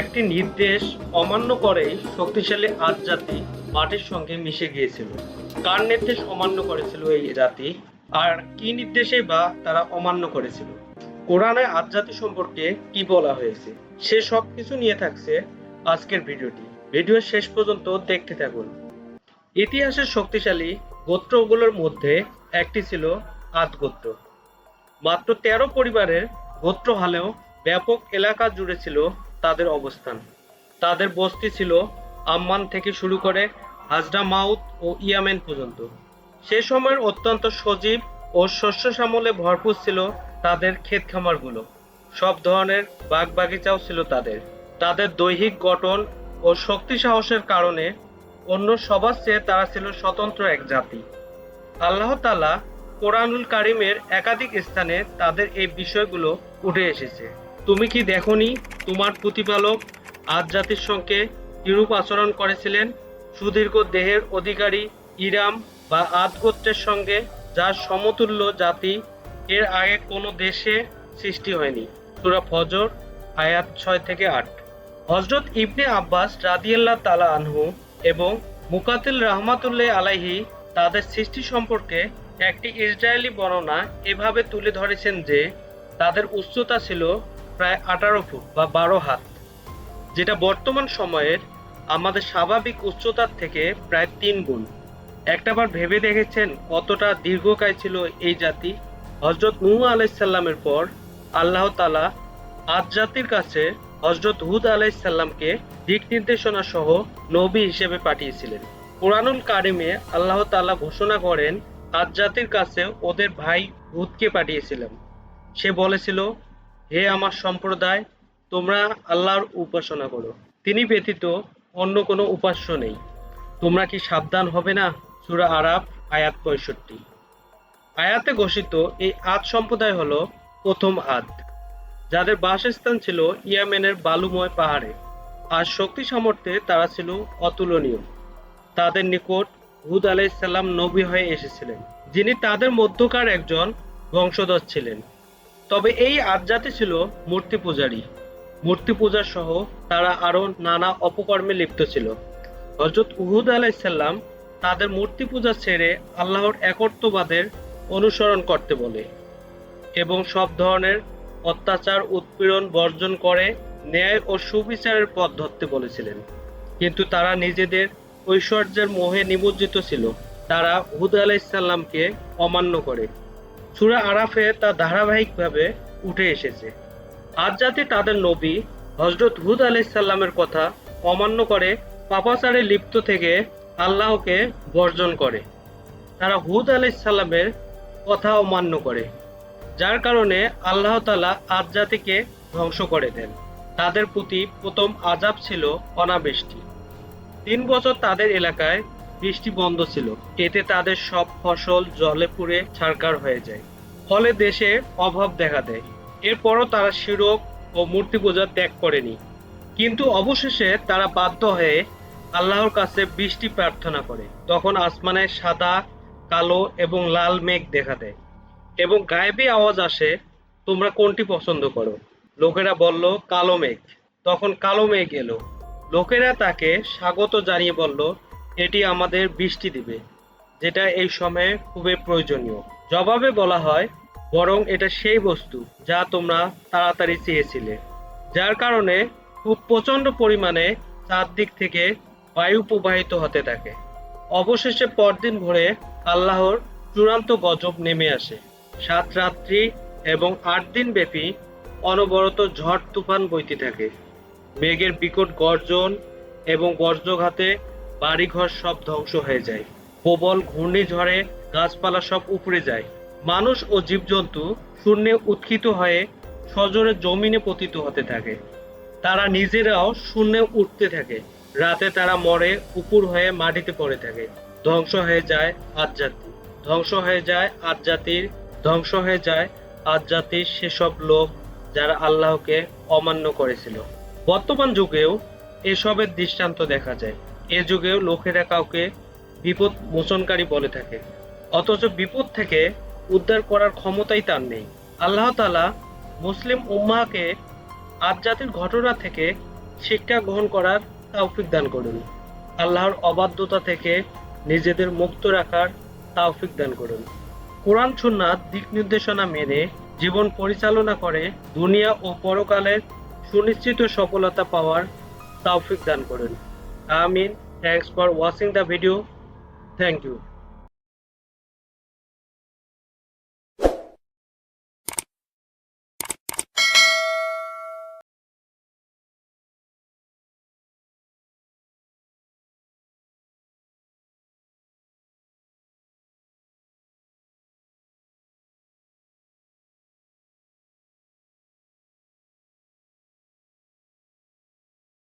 একটি নির্দেশ অমান্য করেই শক্তিশালী আজ জাতি মাটির সঙ্গে মিশে গিয়েছিল। কার নির্দেশ অমান্য করেছিল এই জাতি? আর কি নির্দেশে বা তারা অমান্য করেছিল? কোরআনে আজ জাতি সম্পর্কে কি বলা হয়েছে? সে সব কিছু নিয়ে থাকছে আজকের ভিডিওটি। ভিডিওর শেষ পর্যন্ত দেখতে থাকুন। ইতিহাসের শক্তিশালী গোত্রগুলোর মধ্যে একটি ছিল আদ গোত্র। মাত্র তেরো পরিবারের গোত্র হলেও ব্যাপক এলাকা জুড়ে ছিল তাদের অবস্থান। তাদের বস্তি ছিল আম্মান থেকে শুরু করে হাজরা মাউত ও ইয়ামেন পর্যন্ত। সে সময়ের অত্যন্ত সজীব ও শস্য শ্যামলে ভরপুর ছিল তাদের ক্ষেত খামারগুলো সব ধরনের বাগ বাগিচাও ছিল তাদের। তাদের দৈহিক গঠন ও শক্তি সাহসের কারণে অন্য সবার চেয়ে তারা ছিল স্বতন্ত্র এক জাতি। আল্লাহ তালা কোরআনুল কারিমের একাধিক স্থানে তাদের এই বিষয়গুলো উঠে এসেছে। তুমি কি দেখনি তোমার প্রতিপালক আজ জাতির সঙ্গে কিরূপ আচরণ করেছিলেন? সুদীর্ঘ দেহের অধিকারী ইরাম বা আদ গোত্রের সঙ্গে যার সমতুল্য জাতি, এর আগে কোনো দেশে সৃষ্টি হয়নি। সুরা ফজর, আয়াত ছয় থেকে আট। হজরত ইবনে আব্বাস রাদিয়াল্লাহ তালা আনহু এবং মুকাতিল রহমাতুল্লাহ আলাইহি তাদের সৃষ্টি সম্পর্কে একটি ইসরায়েলি বর্ণনা এভাবে তুলে ধরেছেন যে, তাদের উচ্চতা ছিল প্রায় আঠারো ফুট বা বারো হাত, যেটা বর্তমান সময়ের আমাদের স্বাভাবিক উচ্চতার থেকে প্রায় তিন গুণ। একটাবার ভেবে দেখেছেন কতটা দীর্ঘকায় ছিল এই জাতি? হজরত নূহ আলাইসাল্লামের পর আল্লাহ তালা আজ জাতির কাছে হজরত হুদ আলাইসাল্লামকে দিক নির্দেশনা সহ নবী হিসেবে পাঠিয়েছিলেন। কোরআনুল কারিমে আল্লাহ তালা ঘোষণা করেন, আজ জাতির কাছে ওদের ভাই হুদকে পাঠিয়েছিলেন। সে বলেছিল হে আমার সম্প্রদায়, তোমরা আল্লাহর উপাসনা করো। তিনি ব্যতীত অন্য কোনো উপাস্য নেই। তোমরা কি সাবধান হবে না? সূরা আরাফ, আয়াত পঁয়ষট্টি। আয়াতে ঘোষিত এই আদ সম্প্রদায় হলো প্রথম আদ, যাদের বাসস্থান ছিল ইয়ামেনের বালুময় পাহাড়ে। আর শক্তি সামর্থ্যে তারা ছিল অতুলনীয়। তাদের নিকট হুদ আলাইসাল্লাম নবী হয়ে এসেছিলেন, যিনি তাদের মধ্যকার একজন বংশধর ছিলেন। তবে এই আদজাতি ছিল মূর্তি পূজারী। মূর্তি পূজা সহ তারা আরও নানা অপকর্মে লিপ্ত ছিল। হজরত উহুদ আলাইসাল্লাম তাদের মূর্তি পূজা ছেড়ে আল্লাহর একত্ববাদের অনুসরণ করতে বলে এবং সব ধরনের অত্যাচার, উৎপীড়ন বর্জন করে ন্যায় ও সুবিচারের পথ ধরতে বলেছিলেন। কিন্তু তারা নিজেদের ঐশ্বর্যের মোহে নিমজ্জিত ছিল। তারা হুদ আলাইসাল্লামকে অমান্য করে। সুরা আরাফে তা ধারাবাহিকভাবে উঠে এসেছে। আজ জাতি তাদের নবী হজরত হুদ আলাইসাল্লামের কথা অমান্য করে, পাপাচারে লিপ্ত থেকে আল্লাহকে বর্জন করে। তারা হুদ আলাইসাল্লামের কথা অমান্য করে, যার কারণে আল্লাহ তালা আজ জাতিকে ধ্বংস করে দেন। তাদের প্রতি প্রথম আজাব ছিল অনাবৃষ্টি। তিন বছর তাদের এলাকায় বৃষ্টি বন্ধ ছিল। এতে তাদের সব ফসল জলে পুড়ে ছারকার হয়ে যায়। ফলে দেশে অভাব দেখা দেয়। এরপরও তারা শিরক ও মূর্তি পূজা ত্যাগ করেনি। কিন্তু অবশেষে তারা বাধ্য হয়ে আল্লাহর কাছে বৃষ্টি প্রার্থনা করে। তখন আসমানে সাদা, কালো এবং লাল মেঘ দেখা দেয় এবং গায়েবী আওয়াজ আসে, তোমরা কোনটি পছন্দ করো? লোকেরা বলল, কালো মেঘ। তখন কালো মেঘ এলো। লোকেরা তাকে স্বাগত জানিয়ে বলল এটি আমাদের বৃষ্টি দিবে, যেটা এই সময়ে খুবই প্রয়োজনীয়। জবাবে বলা হয়, বরং এটা সেই বস্তু যা তোমরা তাড়াতাড়ি চেয়েছিলে, যার কারণে খুব প্রচণ্ড পরিমাণে চারদিক থেকে বায়ু প্রবাহিত হতে থাকে। অবশেষে পরদিন ভোরে আল্লাহর চূড়ান্ত গজব নেমে আসে। সাত রাত্রি এবং আট দিন ব্যাপী অনবরত ঝড় তুফান বইতে থাকে। মেঘের বিকট গর্জন এবং বজ্রঘাতে বাড়িঘর সব ধ্বংস হয়ে যায়। প্রবল ঘূর্ণিঝড়ে গাছপালা সব উপড়ে যায়। মানুষ ও জীবজন্তু শূন্যে উৎক্ষিত হয়ে সজোরে জমিনে পতিত হতে থাকে। তারা নিজেরাও শূন্যে উঠতে থাকে। রাতে তারা মরে উপর হয়ে মাটিতে পড়ে থাকে। ধ্বংস হয়ে যায় আজ জাতি ধ্বংস হয়ে যায় আজ জাতির ধ্বংস হয়ে যায় আজ জাতির সেসব লোক যারা আল্লাহকে অমান্য করেছিল। বর্তমান যুগেও এসবের দৃষ্টান্ত দেখা যায়। এ যুগেও লোকেরা কাউকে বিপদ মোচনকারী বলে থাকে। অথচ বিপদ থেকে উদ্ধার করার ক্ষমতাই তার নেই। আল্লাহ তালা মুসলিম উম্মাহকে আজ জাতির ঘটনা থেকে শিক্ষা গ্রহণ করার তৌফিক দান করুন। আল্লাহর অবাধ্যতা থেকে নিজেদের মুক্ত রাখার তৌফিক দান করুন। কোরআন, সুন্নাত দিক নির্দেশনা মেনে জীবন পরিচালনা করে দুনিয়া ও পরকালের সুনিশ্চিত সফলতা পাওয়ার তৌফিক দান করুন। আমিন। Thanks for watching the video thank you